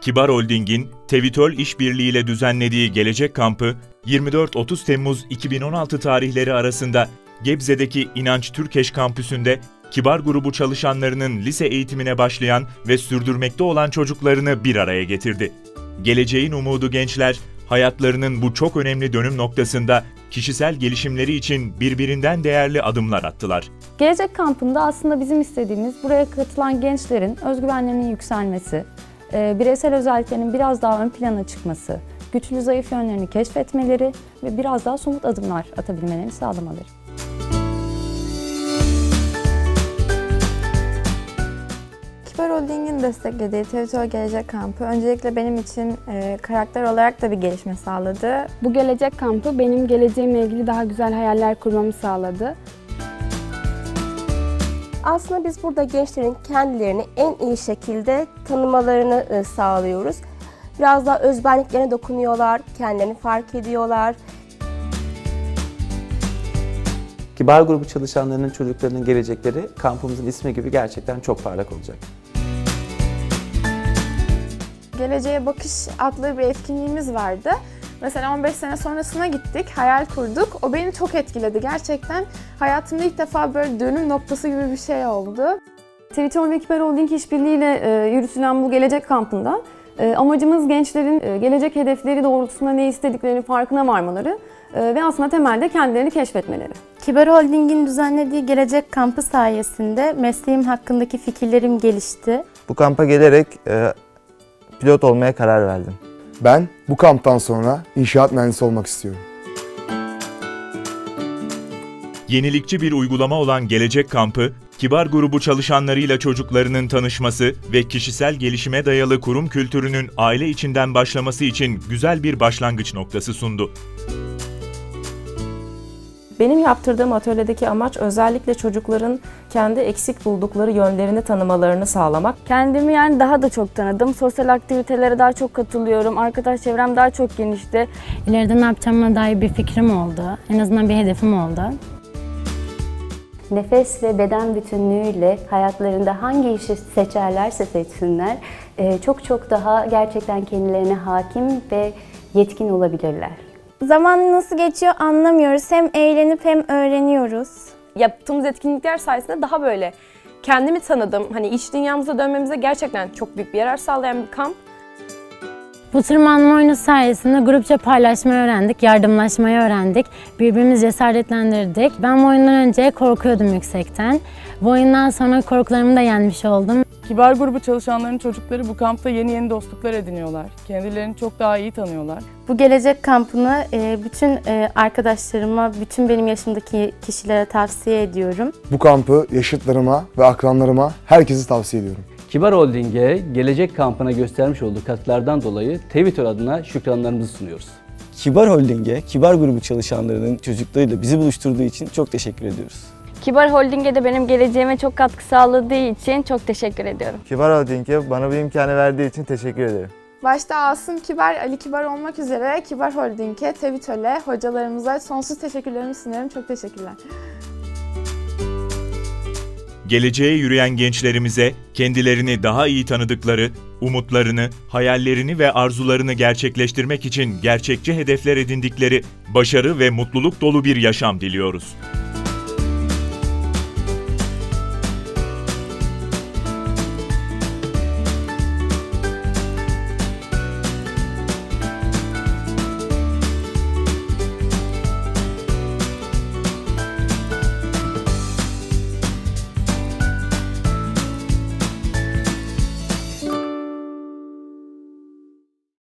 Kibar Holding'in Tevitol işbirliğiyle düzenlediği Gelecek Kampı 24-30 Temmuz 2016 tarihleri arasında Gebze'deki İnanç Türkeş kampüsünde Kibar grubu çalışanlarının lise eğitimine başlayan ve sürdürmekte olan çocuklarını bir araya getirdi. Geleceğin umudu gençler, hayatlarının bu çok önemli dönüm noktasında kişisel gelişimleri için birbirinden değerli adımlar attılar. Gelecek kampında aslında bizim istediğimiz buraya katılan gençlerin özgüvenlerinin yükselmesi, bireysel özelliklerinin biraz daha ön plana çıkması, güçlü zayıf yönlerini keşfetmeleri ve biraz daha somut adımlar atabilmelerini sağlamaları. Kibar Holding'in desteklediği Tevtol Gelecek Kampı öncelikle benim için e, karakter olarak da bir gelişme sağladı. Bu gelecek kampı benim geleceğimle ilgili daha güzel hayaller kurmamı sağladı. Aslında biz burada gençlerin kendilerini en iyi şekilde tanımalarını e, sağlıyoruz. Biraz daha özbenliklerine dokunuyorlar, kendilerini fark ediyorlar. Kibar grubu çalışanlarının çocuklarının gelecekleri kampımızın ismi gibi gerçekten çok parlak olacak. Geleceğe Bakış adlı bir etkinliğimiz vardı. Mesela 15 sene sonrasına gittik, hayal kurduk. O beni çok etkiledi. Gerçekten hayatımda ilk defa böyle dönüm noktası gibi bir şey oldu. Tevitol ve Kibar Holding işbirliğiyle e, yürütülen bu gelecek kampında e, amacımız gençlerin e, gelecek hedefleri doğrultusunda ne istediklerini farkına varmaları ve aslında temelde kendilerini keşfetmeleri. Kibar Holding'in düzenlediği Gelecek Kampı sayesinde mesleğim hakkındaki fikirlerim gelişti. Bu kampa gelerek pilot olmaya karar verdim. Ben bu kamptan sonra inşaat mühendisi olmak istiyorum. Yenilikçi bir uygulama olan Gelecek Kampı, Kibar grubu çalışanlarıyla çocuklarının tanışması ve kişisel gelişime dayalı kurum kültürünün aile içinden başlaması için güzel bir başlangıç noktası sundu. Benim yaptırdığım atölyedeki amaç özellikle çocukların kendi eksik buldukları yönlerini tanımalarını sağlamak. Kendimi yani daha da çok tanıdım. Sosyal aktivitelere daha çok katılıyorum. Arkadaş çevrem daha çok genişti. İleride ne yapacağıma dair bir fikrim oldu. En azından bir hedefim oldu. Nefes ve beden bütünlüğüyle hayatlarında hangi işi seçerlerse seçsinler e, çok çok daha gerçekten kendilerine hakim ve yetkin olabilirler. Zaman nasıl geçiyor anlamıyoruz. Hem eğlenip hem öğreniyoruz. Yaptığımız etkinlikler sayesinde daha böyle kendimi tanıdım. Hani iç dünyamıza dönmemize gerçekten çok büyük bir yarar sağlayan bir kamp. Bu tırmanma oyunu sayesinde grupça paylaşmayı öğrendik, yardımlaşmayı öğrendik, birbirimizi cesaretlendirdik. Ben bu oyundan önce korkuyordum yüksekten. Bu oyundan sonra korkularımı da yenmiş oldum. Kibar grubu çalışanlarının çocukları bu kampta yeni yeni dostluklar ediniyorlar. Kendilerini çok daha iyi tanıyorlar. Bu Gelecek Kampı'nı e, bütün e, arkadaşlarıma, bütün benim yaşımdaki kişilere tavsiye ediyorum. Bu kampı yaşıtlarıma ve akranlarıma herkese tavsiye ediyorum. Kibar Holding'e gelecek kampına göstermiş olduğu katkılardan dolayı Tevitol adına şükranlarımızı sunuyoruz. Kibar Holding'e, Kibar grubu çalışanlarının çocuklarıyla bizi buluşturduğu için çok teşekkür ediyoruz. Kibar Holding'e de benim geleceğime çok katkı sağladığı için çok teşekkür ediyorum. Kibar Holding'e bana bu imkanı verdiği için teşekkür ederim. Başta Asım Kibar, Ali Kibar olmak üzere Kibar Holding'e, Tevitol'e, hocalarımıza sonsuz teşekkürlerimi sunuyorum. Çok teşekkürler. Geleceğe yürüyen gençlerimize kendilerini daha iyi tanıdıkları, umutlarını, hayallerini ve arzularını gerçekleştirmek için gerçekçi hedefler edindikleri başarı ve mutluluk dolu bir yaşam diliyoruz.